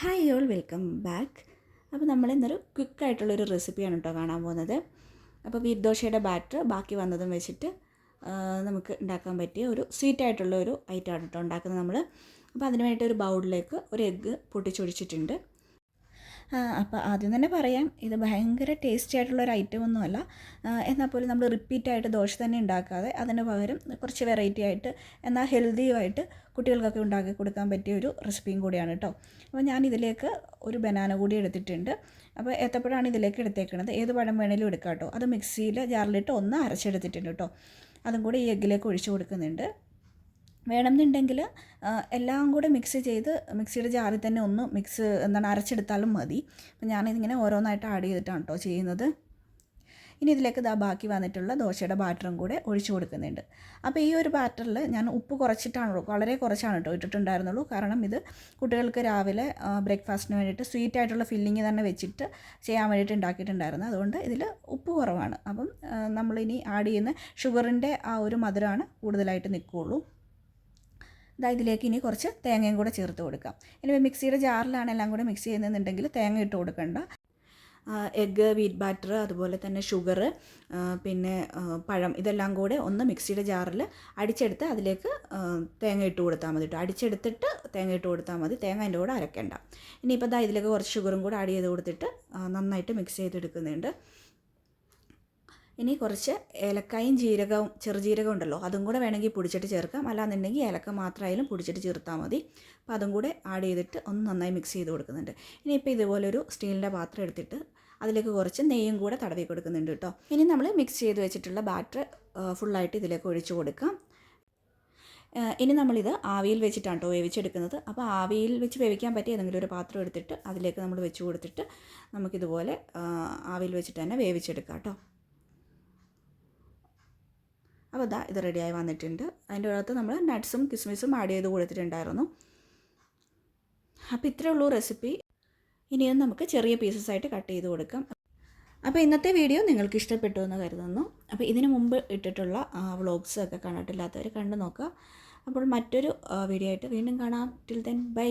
Hi all welcome back അപ്പോൾ നമ്മൾ ഇന്നൊരു ക്വിക്കായിട്ടുള്ളൊരു റെസിപ്പിയാണ് കേട്ടോ കാണാൻ പോകുന്നത്. അപ്പോൾ വീർദോശയുടെ ദോശയുടെ ബാറ്റർ ബാക്കി വന്നതും വെച്ചിട്ട് നമുക്ക് ഉണ്ടാക്കാൻ പറ്റിയ ഒരു സ്വീറ്റ് ആയിട്ടുള്ള ഒരു ഐറ്റമാണ് കേട്ടോ ഉണ്ടാക്കുന്നത് നമ്മൾ അപ്പോൾ അതിന് വേണ്ടിയിട്ട് ഒരു ബൗളിലേക്ക് ഒരു എഗ്ഗ് പൊട്ടിച്ചൊഴിച്ചിട്ടുണ്ട്. അപ്പോൾ ആദ്യം തന്നെ പറയാം ഇത് ഭയങ്കര ടേസ്റ്റി ആയിട്ടുള്ള ഒരു ഐറ്റം ഒന്നുമല്ല. എന്നാൽ പോലും നമ്മൾ റിപ്പീറ്റ് ആയിട്ട് ദോശ തന്നെ ഉണ്ടാക്കാതെ അതിന് പകരം കുറച്ച് വെറൈറ്റി ആയിട്ട് എന്നാൽ ഹെൽത്തിയുമായിട്ട് കുട്ടികൾക്കൊക്കെ ഉണ്ടാക്കി കൊടുക്കാൻ പറ്റിയ ഒരു റെസിപ്പിയും കൂടിയാണ് കേട്ടോ അപ്പോൾ ഞാൻ ഇതിലേക്ക് ഒരു ബനാന കൂടി എടുത്തിട്ടുണ്ട്. അപ്പോൾ ഏത്തപ്പഴമാണ് ഇതിലേക്ക് എടുത്തേക്കുന്നത് ഏത് പഴം വേണേലും എടുക്കാം കേട്ടോ അത് മിക്സിയിൽ ജാറിലിട്ട് ഒന്ന് അരച്ചെടുത്തിട്ടുണ്ട് കേട്ടോ അതും കൂടി ഈ എഗ്ഗിലേക്ക് ഒഴിച്ചു കൊടുക്കുന്നുണ്ട്. വേണമെന്നുണ്ടെങ്കിൽ എല്ലാം കൂടെ മിക്സ് ചെയ്ത് മിക്സിയുടെ ജാറിൽ തന്നെ ഒന്ന് മിക്സ് എന്താണ് അരച്ചെടുത്താലും മതി. അപ്പം ഞാനിതിങ്ങനെ ഓരോന്നായിട്ട് ആഡ് ചെയ്തിട്ടാണ് കേട്ടോ ചെയ്യുന്നത്. ഇനി ഇതിലേക്ക് ദാ ബാക്കി വന്നിട്ടുള്ള ദോശയുടെ ബാറ്ററും കൂടെ ഒഴിച്ചു കൊടുക്കുന്നുണ്ട്. അപ്പോൾ ഈ ഒരു ബാറ്ററിൽ ഞാൻ ഉപ്പ് കുറച്ചിട്ടാണ് വളരെ കുറച്ചാണ് കേട്ടോ ഇട്ടിട്ടുണ്ടായിരുന്നുള്ളൂ. കാരണം ഇത് കുട്ടികൾക്ക് രാവിലെ ബ്രേക്ക്ഫാസ്റ്റിന് വേണ്ടിയിട്ട് സ്വീറ്റ് ആയിട്ടുള്ള ഫില്ലിങ് തന്നെ വെച്ചിട്ട് ചെയ്യാൻ വേണ്ടിയിട്ട് ഉണ്ടാക്കിയിട്ടുണ്ടായിരുന്നു. അതുകൊണ്ട് ഇതിൽ ഉപ്പ് കുറവാണ്. അപ്പം നമ്മളിനി ആഡ് ചെയ്യുന്ന ഷുഗറിന്റെ ആ ഒരു മധുരമാണ് കൂടുതലായിട്ട് നിൽക്കുകയുള്ളൂ. ഇതാ ഇതിലേക്ക് ഇനി കുറച്ച് തേങ്ങയും കൂടെ ചേർത്ത് കൊടുക്കാം. ഇനി മിക്സിയുടെ ജാറിലാണ് എല്ലാം കൂടെ മിക്സ് ചെയ്യുന്നുണ്ടെങ്കിൽ തേങ്ങ ഇട്ട് കൊടുക്കണ്ട. എഗ്ഗ് വീറ്റ് ബാറ്റർ അതുപോലെ തന്നെ ഷുഗർ പിന്നെ പഴം ഇതെല്ലാം കൂടെ ഒന്ന് മിക്സിയുടെ ജാറിൽ അടിച്ചെടുത്ത് അതിലേക്ക് തേങ്ങ ഇട്ട് കൊടുത്താൽ മതി കേട്ടോ അടിച്ചെടുത്തിട്ട് തേങ്ങ ഇട്ട് കൊടുത്താൽ മതി. തേങ്ങ അതിന്റെ കൂടെ അരക്കേണ്ട. ഇനിയിപ്പോൾ ദാ ഇതിലേക്ക് കുറച്ച് ഷുഗറും കൂടെ ആഡ് ചെയ്ത് കൊടുത്തിട്ട് നന്നായിട്ട് മിക്സ് ചെയ്തെടുക്കുന്നുണ്ട്. ഇനി കുറച്ച് ഏലക്കായും ജീരകവും ചെറുജീരകം ഉണ്ടല്ലോ അതും കൂടെ വേണമെങ്കിൽ പൊടിച്ചിട്ട് ചേർക്കാം. അല്ലാന്നുണ്ടെങ്കിൽ ഏലക്ക മാത്രമായാലും പൊടിച്ചിട്ട് ചേർത്താൽ മതി. അപ്പം അതും കൂടെ ആഡ് ചെയ്തിട്ട് ഒന്ന് നന്നായി മിക്സ് ചെയ്ത് കൊടുക്കുന്നുണ്ട്. ഇനിയിപ്പോൾ ഇതുപോലൊരു സ്റ്റീലിന്റെ പാത്രം എടുത്തിട്ട് അതിലേക്ക് കുറച്ച് നെയ്യും കൂടെ തടവി കൊടുക്കുന്നുണ്ട് കേട്ടോ. ഇനി നമ്മൾ മിക്സ് ചെയ്ത് വെച്ചിട്ടുള്ള ബാറ്റർ ഫുള്ളായിട്ട് ഇതിലേക്ക് ഒഴിച്ചു കൊടുക്കാം. ഇനി നമ്മളിത് ആവിയിൽ വെച്ചിട്ടാണ് കേട്ടോ വേവിച്ചെടുക്കുന്നത്. അപ്പോൾ ആവിയിൽ വെച്ച് വേവിക്കാൻ പറ്റിയ ഏതെങ്കിലും ഒരു പാത്രം എടുത്തിട്ട് അതിലേക്ക് നമ്മൾ വെച്ച് കൊടുത്തിട്ട് നമുക്കിതുപോലെ ആവിയിൽ വെച്ചിട്ട് തന്നെ വേവിച്ചെടുക്കാം കേട്ടോ. അപ്പോൾ ഇതാ ഇത് റെഡിയായി വന്നിട്ടുണ്ട്. അതിന്റെ അകത്ത് നമ്മൾ നട്ട്സും കിസ്മിസും ആഡ് ചെയ്ത് കൊടുത്തിട്ടുണ്ടായിരുന്നു. അപ്പോൾ ഇത്രയേ ഉള്ളൂ റെസിപ്പി ഇനിയും നമുക്ക് ചെറിയ പീസസ് ആയിട്ട് കട്ട് ചെയ്ത് കൊടുക്കാം. അപ്പോൾ ഇന്നത്തെ വീഡിയോ നിങ്ങൾക്ക് ഇഷ്ടപ്പെട്ടു എന്ന് കരുതുന്നു. അപ്പോൾ ഇതിനു മുമ്പ് ഇട്ടിട്ടുള്ള വ്ളോഗ്സ് ഒക്കെ കണ്ടിട്ടില്ലാത്തവർ കണ്ടു നോക്കുക. അപ്പോൾ മറ്റൊരു വീഡിയോ ആയിട്ട് വീണ്ടും കാണാം. Till then bye